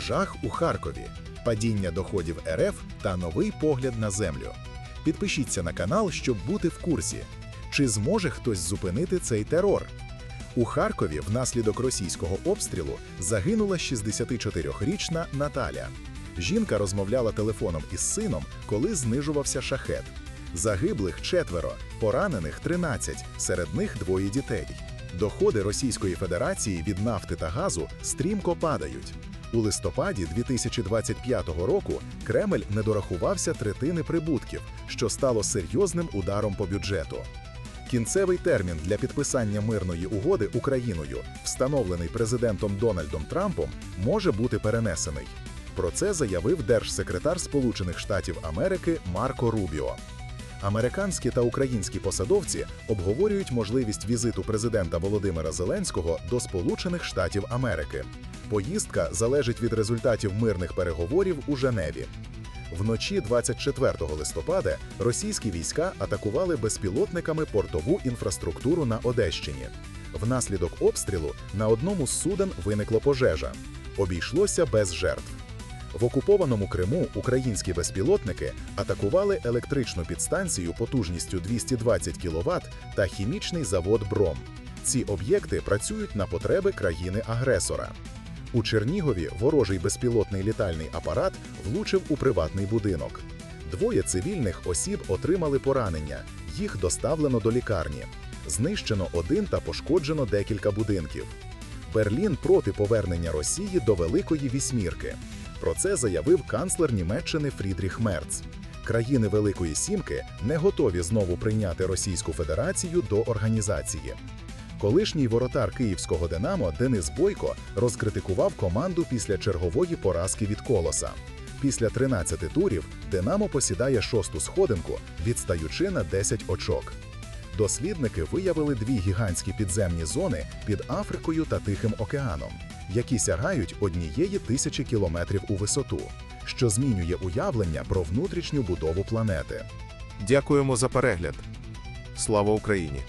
Жах у Харкові, падіння доходів РФ та новий погляд на землю. Підпишіться на канал, щоб бути в курсі. Чи зможе хтось зупинити цей терор? У Харкові внаслідок російського обстрілу загинула 64-річна Наталя. Жінка розмовляла телефоном із сином, коли знижувався шахет. Загиблих четверо, поранених 13, серед них двоє дітей. Доходи Російської Федерації від нафти та газу стрімко падають. У листопаді 2025 року Кремль не дорахувався третини прибутків, що стало серйозним ударом по бюджету. Кінцевий термін для підписання мирної угоди Україною, встановлений президентом Дональдом Трампом, може бути перенесений. Про це заявив держсекретар Сполучених Штатів Америки Марко Рубіо. Американські та українські посадовці обговорюють можливість візиту президента Володимира Зеленського до Сполучених Штатів Америки. Поїздка залежить від результатів мирних переговорів у Женеві. Вночі 24 листопада російські війська атакували безпілотниками портову інфраструктуру на Одещині. Внаслідок обстрілу на одному з суден виникла пожежа. Обійшлося без жертв. В окупованому Криму українські безпілотники атакували електричну підстанцію потужністю 220 кВт та хімічний завод Бром. Ці об'єкти працюють на потреби країни-агресора. У Чернігові ворожий безпілотний літальний апарат влучив у приватний будинок. Двоє цивільних осіб отримали поранення. Їх доставлено до лікарні. Знищено один та пошкоджено декілька будинків. Берлін проти повернення Росії до Великої Вісьмірки. Про це заявив канцлер Німеччини Фрідріх Мерц. Країни Великої Сімки не готові знову прийняти Російську Федерацію до організації. Колишній воротар київського Динамо Денис Бойко розкритикував команду після чергової поразки від колоса. Після 13 турів Динамо посідає шосту сходинку, відстаючи на 10 очок. Дослідники виявили дві гігантські підземні зони під Африкою та Тихим океаном, які сягають однієї тисячі кілометрів у висоту, що змінює уявлення про внутрішню будову планети. Дякуємо за перегляд. Слава Україні!